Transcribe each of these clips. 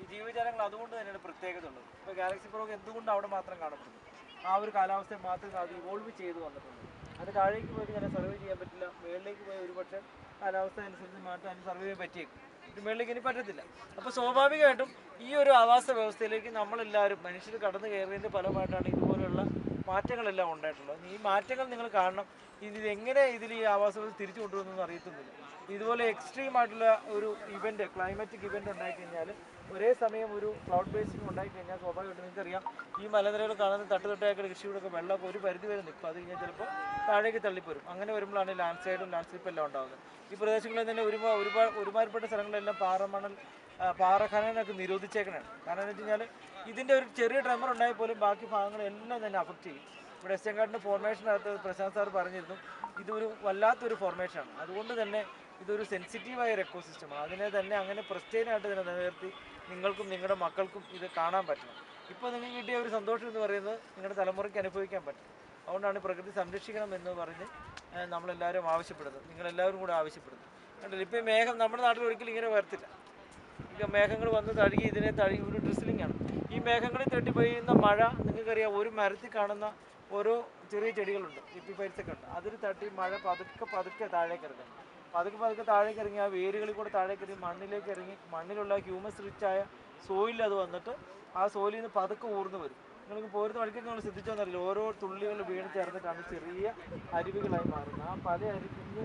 ഈ ജീവജാലങ്ങൾ അതുകൊണ്ട് തന്നെയാണ് പ്രത്യേകത ഉള്ളത്. ഇപ്പോൾ ഗാലക്സി ഫ്രോഗ് എന്തുകൊണ്ട് അവിടെ മാത്രം കാണപ്പെടുന്നു? ആ ഒരു കാലാവസ്ഥയെ മാത്രം അത് ഇവോൾവ് ചെയ്ത് വന്നിട്ടുണ്ട്. അത് താഴേക്ക് പോയി ഞാൻ സർവേ ചെയ്യാൻ പറ്റില്ല. മേളിലേക്ക് പോയി ഒരുപക്ഷെ കാലാവസ്ഥ അനുസരിച്ച് മാറ്റം അതിന് സർവേ ചെയ്യാൻ പറ്റിയേക്കും. ഇത് മുകളിലേക്ക് ഇനി പറ്റത്തില്ല. അപ്പോൾ സ്വാഭാവികമായിട്ടും ഈ ഒരു ആവാസ വ്യവസ്ഥയിലേക്ക് നമ്മളെല്ലാവരും മനുഷ്യർ കടന്നു കയറിയതിന്റെ ഫലമായിട്ടാണ് ഇതുപോലുള്ള മാറ്റങ്ങളെല്ലാം ഉണ്ടായിട്ടുള്ളത് ഈ മാറ്റങ്ങൾ നിങ്ങൾ കാണണം. ഇത് എങ്ങനെ ഇതിൽ ഈ ആവാസ വ്യവസ്ഥ തിരിച്ചു കൊണ്ടുവരുന്നതെന്ന് അറിയത്തുന്നില്ല. ഇതുപോലെ എക്സ്ട്രീം ആയിട്ടുള്ള ഒരു ഇവന്റ് ക്ലൈമാറ്റിക് ഇവന്റ് ഉണ്ടായി കഴിഞ്ഞാൽ ഒരേ സമയം ഒരു ക്ലൗഡ് ബേസിംഗ് ഉണ്ടായി കഴിഞ്ഞാൽ സ്വാഭാവികമായിട്ടും നിങ്ങൾക്കറിയാം ഈ മലനിരകൾ കാണുന്ന തട്ടുതട്ടായിട്ടുള്ള കൃഷിയുടെയൊക്കെ വെള്ളമൊക്കെ ഒരു പരിധി വരെ നിൽക്കും. അത് കഴിഞ്ഞാൽ ചിലപ്പോൾ താഴേക്ക് തള്ളിപ്പോരും. അങ്ങനെ വരുമ്പോഴാണ് ലാൻഡ് സ്ലൈഡും ലാൻഡ് സ്ലിപ്പും എല്ലാം ഉണ്ടാകുന്നത് ഈ പ്രദേശങ്ങളിൽ തന്നെ ഒരുപാട് ഒരുമാതിരിപ്പെട്ട സ്ഥലങ്ങളിലെല്ലാം പാറമണൽ പാറ ഖനനൊക്കെ നിരോധിച്ചേക്കണേ. കാരണം എന്ന് വെച്ച് കഴിഞ്ഞാൽ ഇതിന്റെ ഒരു ചെറിയ ട്രെമർ ഉണ്ടായാൽ പോലും ബാക്കി ഭാഗങ്ങളെല്ലാം തന്നെ അഫക്റ്റ് ചെയ്യും. ഇവിടെ എസ് എങ്കാട്ടിന്റെ ഫോർമേഷനകത്ത് പ്രശാന്ത് സാർ പറഞ്ഞിരുന്നു ഇതൊരു വല്ലാത്തൊരു ഫോർമേഷനാണ് അതുകൊണ്ട് തന്നെ ഇതൊരു സെൻസിറ്റീവായ ഒരു എക്കോസിസ്റ്റമാണ് അതിനെ തന്നെ അങ്ങനെ പ്രസ്റ്റൈനായിട്ട് തന്നെ നിലനിർത്തി നിങ്ങൾക്കും നിങ്ങളുടെ മക്കൾക്കും ഇത് കാണാൻ പറ്റണം. ഇപ്പോൾ നിങ്ങൾക്ക് കിട്ടിയ ഒരു സന്തോഷം എന്ന് പറയുന്നത് നിങ്ങളുടെ തലമുറയ്ക്ക് അനുഭവിക്കാൻ പറ്റും. അതുകൊണ്ടാണ് പ്രകൃതി സംരക്ഷിക്കണം എന്ന് പറഞ്ഞ് നമ്മളെല്ലാവരും ആവശ്യപ്പെടുന്നത്. നിങ്ങളെല്ലാവരും കൂടെ ആവശ്യപ്പെടുന്നത് കണ്ടില്ല? ഇപ്പം മേഘം നമ്മുടെ നാട്ടിൽ ഒരിക്കലും ഇങ്ങനെ വരത്തില്ല. മേഘങ്ങൾ വന്ന് തഴുകി ഇതിനെ തഴുകി ഒരു ഡ്രിസ്ലിംഗ് ആണ്. ഈ മേഘങ്ങളിൽ തട്ടി പെയ്യുന്ന മഴ നിങ്ങൾക്കറിയാം ഒരു മരത്തിൽ കാണുന്ന ഓരോ ചെറിയ ചെടികളുണ്ട് ഇപ്പിപ്പൈറ്റ്സ് ഒക്കെ ഉണ്ട്. അതിൽ തട്ടി മഴ പതുക്കെ പതുക്കെ താഴേക്ക് ഇറങ്ങും. പതുക്കെ പതുക്കെ താഴേക്ക് ഇറങ്ങി ആ വേരുകളിൽ കൂടെ താഴേക്ക് ഇറങ്ങി മണ്ണിലേക്ക് ഇറങ്ങി മണ്ണിലുള്ള ഹ്യൂമസ് റിച്ചായ സോയിൽ വന്നിട്ട് ആ സോയിലിൽ നിന്ന് പതുക്കെ ഊർന്നു വരും. നിങ്ങൾക്ക് പോരുന്ന വഴിക്ക് നിങ്ങൾ ശ്രദ്ധിച്ചോന്നറിയില്ല. ഓരോ തുള്ളികൾ വീണ് ചേർന്നിട്ടാണ് ചെറിയ അരുവികളായി മാറുന്നത്. ആ പല അരുവിന്ന്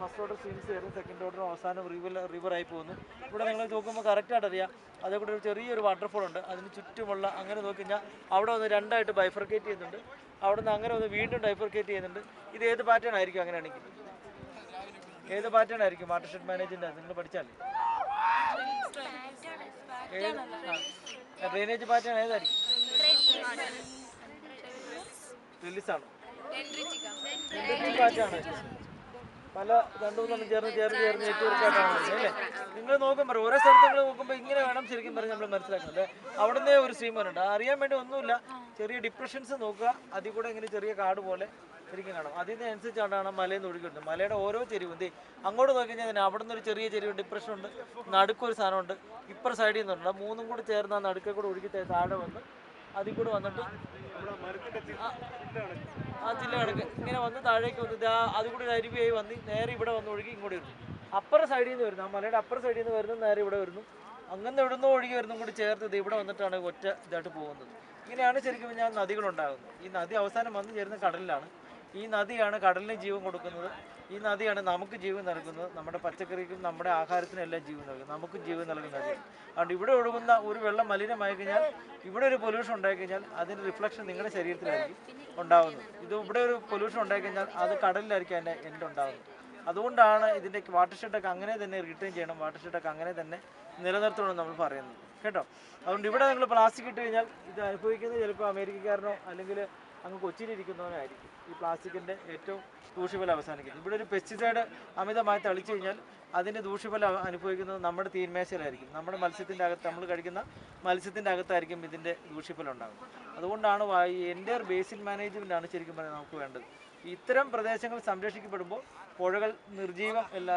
ഫസ്റ്റ് ഓർഡർ സ്വിംഗ്സ് ചേർന്ന് സെക്കൻഡ് ഓർഡർ അവസാനം റിവർ റിവറായി പോകുന്നു. ഇവിടെ നിങ്ങൾ നോക്കുമ്പോൾ കറക്റ്റായിട്ട് അറിയാം അതേകൂടെ ഒരു ചെറിയൊരു വാട്ടർഫോൾ ഉണ്ട്. അതിന് ചുറ്റുമുള്ള അങ്ങനെ നോക്കി കഴിഞ്ഞാൽ അവിടെ ഒന്ന് രണ്ടായിട്ട് ബൈഫർക്കേറ്റ് ചെയ്യുന്നുണ്ട്. അവിടെ നിന്ന് അങ്ങനെ ഒന്ന് വീണ്ടും ഡൈഫർക്കേറ്റ് ചെയ്യുന്നുണ്ട്. ഇത് ഏത് പാറ്റേൺ ആയിരിക്കും അങ്ങനെയാണെങ്കിൽ? ഏത് പാറ്റേൺ ആയിരിക്കും? വാട്ടർ ഷെഡ് മാനേജ്മെന്റ് നിങ്ങൾ പഠിച്ചാലേ ഡ്രെയിനേജ് പാറ്റേൺ ഏതായിരിക്കും? പല രണ്ടു മൂന്നെണ്ണം ചേർന്ന് ചേർന്ന് ചേർന്ന് നെറ്റ്വർക്കായിട്ടാണ് അല്ലേ? നിങ്ങൾ നോക്കുമ്പോൾ ഓരോ സ്ഥലത്ത് നിങ്ങൾ നോക്കുമ്പോൾ ഇങ്ങനെ വേണം ശരിക്കും പറഞ്ഞ് നമ്മൾ മനസ്സിലാക്കുന്നത്. അവിടുന്ന് ഒരു ഉണ്ട്. അറിയാൻ വേണ്ടി ഒന്നുമില്ല. ചെറിയ ഡിപ്രഷൻസ് നോക്കുക. അതിൽ കൂടെ ഇങ്ങനെ ചെറിയ കാട് പോലെ ശരിക്കും കാണാം. അതിനനുസരിച്ചാണ് മലയിൽ നിന്ന് മലയുടെ ഓരോ ചെരിവും ദേ അങ്ങോട്ട് നോക്കി കഴിഞ്ഞാൽ അവിടെ നിന്ന് ഒരു ചെറിയ ചെരിവ് ഡിപ്രഷൻ ഉണ്ട്. നടുക്കൊരു സാധനമുണ്ട്. ഇപ്പുറ സൈഡിൽ നിന്നുണ്ട്. മൂന്നും കൂടെ ചേർന്ന് ആ നടുക്കെ കൂടെ ഒഴുകി താഴെ വന്ന് അതിൽ കൂടെ വന്നിട്ട് ആ- ചില്ല കിടക്ക് കണക്ക് ഇങ്ങനെ വന്ന് താഴേക്ക് വന്ന് ആ അത് കൂടി ഒരു അരുവിയായി വന്ന് നേരെ ഇവിടെ വന്ന് ഒഴുകി ഇങ്ങോട്ട് വരുന്നു. അപ്പുറ സൈഡിൽ നിന്ന് വരുന്നു. ആ മലയുടെ അപ്പുറ സൈഡിൽ നിന്ന് വരുന്നു നേരെ ഇവിടെ വരുന്നു. അങ്ങനെ എവിടുന്നോ ഒഴുകി വരുന്നു കൂടി ചേർത്ത് ഇവിടെ വന്നിട്ടാണ് ഒറ്റ ഇതായിട്ട് പോകുന്നത്. ഇങ്ങനെയാണ് ശരിക്കും ഞാൻ നദികളുണ്ടാകുന്നത്. ഈ നദി അവസാനം വന്നു ചേരുന്ന കടലിലാണ്. ഈ നദിയാണ് കടലിന് ജീവൻ കൊടുക്കുന്നത്. ഈ നദിയാണ് നമുക്ക് ജീവൻ നൽകുന്നത്. നമ്മുടെ പച്ചക്കറിക്കും നമ്മുടെ ആഹാരത്തിനും എല്ലാം ജീവൻ നൽകുന്നത് നമുക്ക് ജീവൻ നൽകുന്ന നദി. അതുകൊണ്ട് ഇവിടെ ഒഴുകുന്ന ഒരു വെള്ളം മലിനമായി കഴിഞ്ഞാൽ ഇവിടെ ഒരു പൊല്യൂഷൻ ഉണ്ടായി കഴിഞ്ഞാൽ അതിന്റെ റിഫ്ലക്ഷൻ നിങ്ങളുടെ ശരീരത്തിലായിരിക്കും ഉണ്ടാകുന്നത് ഇത് ഇവിടെ ഒരു പൊല്യൂഷൻ ഉണ്ടായി കഴിഞ്ഞാൽ അത് കടലിലായിരിക്കും അതിന്റെ എൻഡ് ഉണ്ടാകുന്നത് അതുകൊണ്ടാണ് ഇതിന്റെ വാട്ടർ ഷെഡൊക്കെ അങ്ങനെ തന്നെ റിട്ടേൺ ചെയ്യണം. വാട്ടർ ഷെഡൊക്കെ അങ്ങനെ തന്നെ നിലനിർത്തണം നമ്മൾ പറയുന്നത്. കേട്ടോ? അതുകൊണ്ട് ഇവിടെ നിങ്ങൾ പ്ലാസ്റ്റിക് ഇട്ട് കഴിഞ്ഞാൽ ഇത് അനുഭവിക്കുന്നത് ചിലപ്പോൾ അമേരിക്കക്കാരനോ അല്ലെങ്കിൽ അങ്ങ് കൊച്ചിയിലിരിക്കുന്നവനായിരിക്കും. ഈ പ്ലാസ്റ്റിക്കിന്റെ ഏറ്റവും ദൂഷ്യഫലം അവസാനിക്കുന്നത് ഇവിടെ ഒരു പെസ്റ്റിസൈഡ് അമിതമായി തളിച്ചു കഴിഞ്ഞാൽ അതിന്റെ ദൂഷ്യഫലം അനുഭവിക്കുന്നത് നമ്മുടെ തീന്മേശയിലായിരിക്കും നമ്മുടെ മത്സ്യത്തിന്റെ അകത്ത് നമ്മൾ കഴിക്കുന്ന മത്സ്യത്തിന്റെ അകത്തായിരിക്കും ഇതിന്റെ ദൂഷ്യഫലം ഉണ്ടാകുന്നത്. അതുകൊണ്ടാണ് ഈ എന്റെ ബേസിൻ മാനേജ്മെന്റ് ആണ് ശരിക്കും പറഞ്ഞാൽ നമുക്ക് വേണ്ടത്. ഇത്തരം പ്രദേശങ്ങൾ സംരക്ഷിക്കപ്പെടുമ്പോൾ പുഴകൾ നിർജീവം എല്ലാ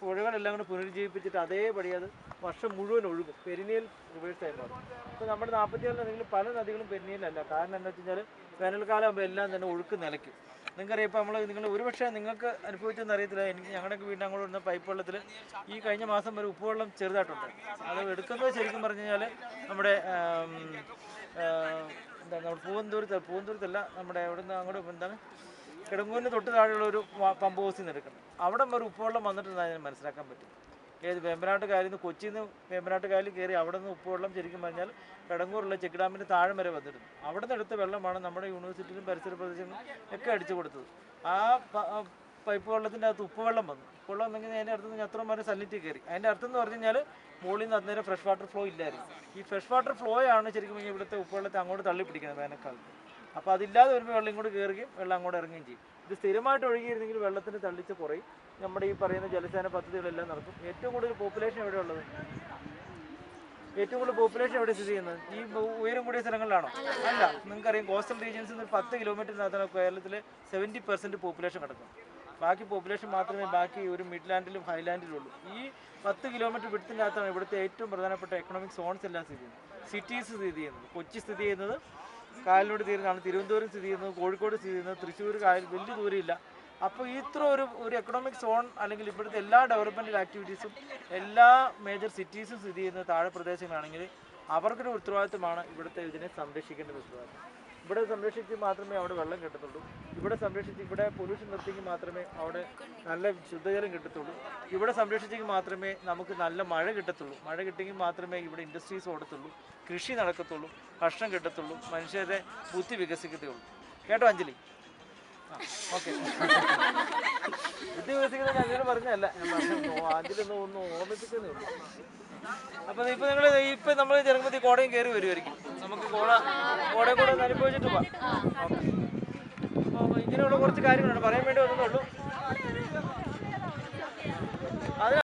പുഴകളെല്ലാം കൂടെ പുനരുജ്ജീവിപ്പിച്ചിട്ട് അതേപടി അത് വർഷം മുഴുവൻ ഒഴുകും. പെരിനിയൽ റിവേഴ്സ് ആയി മാറും. ഇപ്പോൾ നമ്മുടെ നാൽപ്പത്തിയേഴ് നദികളും പല നദികളും പെരിനിയലല്ല. കാരണം എന്താ വെച്ച് കഴിഞ്ഞാൽ ആകുമ്പോൾ എല്ലാം തന്നെ ഒഴുക്ക് നിലയ്ക്കും. നിങ്ങൾക്കറിയാം ഇപ്പോൾ നമ്മൾ നിങ്ങൾ ഒരുപക്ഷെ നിങ്ങൾക്ക് അനുഭവിച്ചെന്ന് അറിയത്തില്ല. എനിക്ക് ഞങ്ങളുടെയൊക്കെ വീടിന് അങ്ങോട്ട് വരുന്ന പൈപ്പ് വെള്ളത്തിൽ ഈ കഴിഞ്ഞ മാസം വരെ ഉപ്പുവെള്ളം ചെറുതായിട്ടുണ്ട്. അത് എടുക്കുന്നത് ശരിക്കും പറഞ്ഞു കഴിഞ്ഞാൽ നമ്മുടെ നമ്മുടെ പൂവന്തൂരത്ത് പൂവന്തൂരത്തല്ല നമ്മുടെ അവിടുന്ന് അങ്ങോട്ട് എന്താണ്? കിടങ്ങൂരിന് തൊട്ട് താഴെയുള്ള ഒരു പമ്പ് ഹൗസിൽ നിന്ന് എടുക്കണം. അവിടെ ഒരു ഉപ്പുവെള്ളം വന്നിട്ടുണ്ടെന്ന് മനസ്സിലാക്കാൻ പറ്റും ഏത് വേമ്പനാട്ട് കായലിൽ നിന്ന് കൊച്ചിയിൽ നിന്ന് വേമ്പനാട്ട് കായലിൽ കയറി അവിടെ നിന്ന് ഉപ്പുവെള്ളം ശരിക്കും പറഞ്ഞാൽ കിടങ്ങൂരുള്ള ചെക്ക് ഡാമിന്റെ താഴെ വരെ വന്നിരുന്നു. അവിടെ നിന്ന് എടുത്ത വെള്ളമാണ് നമ്മുടെ യൂണിവേഴ്സിറ്റിയിലും പരിസര പ്രദേശങ്ങളിലും ഒക്കെ അടിച്ചു കൊടുത്തത്. ആ പൈപ്പ് വെള്ളത്തിന്റെ അകത്ത് ഉപ്പുവെള്ളം വന്നു. ഉപ്പുവെള്ളം വന്നെങ്കിൽ അതിന്റെ അടുത്ത് നിന്ന് അത്രയും വരെ സല്ലിറ്റി കയറി. അതിന്റെ അടുത്ത് എന്ന് പറഞ്ഞു കഴിഞ്ഞാൽ മുകളിൽ നിന്ന് അന്നേരം ഫ്രഷ് വാട്ടർ ഫ്ലോ ഇല്ലായിരുന്നു. ഈ ഫ്രഷ് വാട്ടർ ഫ്ലോ ആണ് ശരിക്കും ഇവിടുത്തെ ഉപ്പുവെള്ളത്തെ അങ്ങോട്ട് തള്ളി പിടിക്കുന്നത് വേനൽക്കാലത്ത്. അപ്പോൾ അതില്ലാതെ വരുമ്പോൾ വെള്ളം ഇങ്ങോട്ട് കയറുകയും വെള്ളം അങ്ങോട്ട് ഇറങ്ങുകയും ചെയ്യും. ഇത് സ്ഥിരമായിട്ട് ഒഴുകിയിരുന്നെങ്കിൽ വെള്ളത്തിന് തള്ളിച്ച് കുറയും. നമ്മുടെ ഈ പറയുന്ന ജലസേന പദ്ധതികളെല്ലാം നടക്കും. ഏറ്റവും കൂടുതൽ പോപ്പുലേഷൻ എവിടെ ഉള്ളത്? ഏറ്റവും കൂടുതൽ പോപ്പുലേഷൻ എവിടെ സ്ഥിതി ചെയ്യുന്നത്? ഈ ഉയരം കൂടിയ സ്ഥലങ്ങളിലാണോ? അല്ല. നിങ്ങൾക്കറിയാം കോസ്റ്റൽ റീജിയൻസിൽ നിന്ന് പത്ത് കിലോമീറ്ററിനകത്താണ് കേരളത്തിലെ സെവന്റി പെർസെന്റ് പോപ്പുലേഷൻ കിടക്കും ബാക്കി പോപ്പുലേഷൻ മാത്രമേ ബാക്കി ഒരു മിഡ്ലാൻഡിലും ഹൈലാൻഡിലും ഉള്ളൂ ഈ പത്ത് കിലോമീറ്റർ വിടത്തിനകത്താണ് ഇവിടുത്തെ ഏറ്റവും പ്രധാനപ്പെട്ട എക്കണോമിക് സോൺസ് എല്ലാം സ്ഥിതി ചെയ്യുന്നത്. സിറ്റീസ് സ്ഥിതി ചെയ്യുന്നത്. കൊച്ചി സ്ഥിതി ചെയ്യുന്നത് കായലിനോട് തീരുന്നതാണ്. തിരുവനന്തപുരം സ്ഥിതി ചെയ്യുന്നത്. കോഴിക്കോട് സ്ഥിതി ചെയ്യുന്നത്. തൃശ്ശൂർ കായൽ വലിയ ദൂരമില്ല. അപ്പോൾ ഇത്ര ഒരു ഒരു എക്കണോമിക് സോൺ അല്ലെങ്കിൽ ഇവിടുത്തെ എല്ലാ ഡെവലപ്മെന്റ് ആക്ടിവിറ്റീസും എല്ലാ മേജർ സിറ്റീസും സ്ഥിതി ചെയ്യുന്ന താഴെ പ്രദേശങ്ങളാണെങ്കിൽ അവർക്കൊരു ഉത്തരവാദിത്തമാണ് ഇവിടുത്തെ ഇതിനെ സംരക്ഷിക്കേണ്ട ഉത്തരവാദിത്തം ഇവിടെ സംരക്ഷിച്ച് മാത്രമേ അവിടെ വെള്ളം കിട്ടത്തുള്ളൂ. ഇവിടെ സംരക്ഷിച്ച് ഇവിടെ പൊല്യൂഷൻ നിർത്തിക്ക് മാത്രമേ അവിടെ നല്ല ശുദ്ധജലം കിട്ടത്തുള്ളൂ. ഇവിടെ സംരക്ഷിച്ചെങ്കിൽ മാത്രമേ നമുക്ക് നല്ല മഴ കിട്ടത്തുള്ളൂ. മഴ കിട്ടിയെങ്കിൽ മാത്രമേ ഇവിടെ ഇൻഡസ്ട്രീസ് ഓടത്തുള്ളൂ. കൃഷി നടക്കത്തുള്ളൂ. ഭക്ഷണം കിട്ടത്തുള്ളൂ. മനുഷ്യരെ ബുദ്ധി വികസിക്കത്തുള്ളൂ. കേട്ടോ അഞ്ജലി? ഓക്കെ. ബുദ്ധി വികസിക്കുന്നത് അഞ്ജലി പറഞ്ഞല്ല ഞാൻ അഞ്ജലി ഒന്ന് ഒന്ന് ഓർമ്മിപ്പിക്കുന്നേ ഉള്ളൂ. അപ്പൊ ഇപ്പൊ നിങ്ങൾ ഇപ്പൊ നമ്മൾ ചെറുപ്പത്തി കോടയും കയറി വരുമായിരിക്കും നമുക്ക് കോട കൂടെ ഒന്ന് അനുഭവിച്ചിട്ട് പോവാം. ഇങ്ങനെയുള്ള കുറച്ച് കാര്യങ്ങളാണ് പറയാൻ വേണ്ടി വന്നേ ഉള്ളൂ.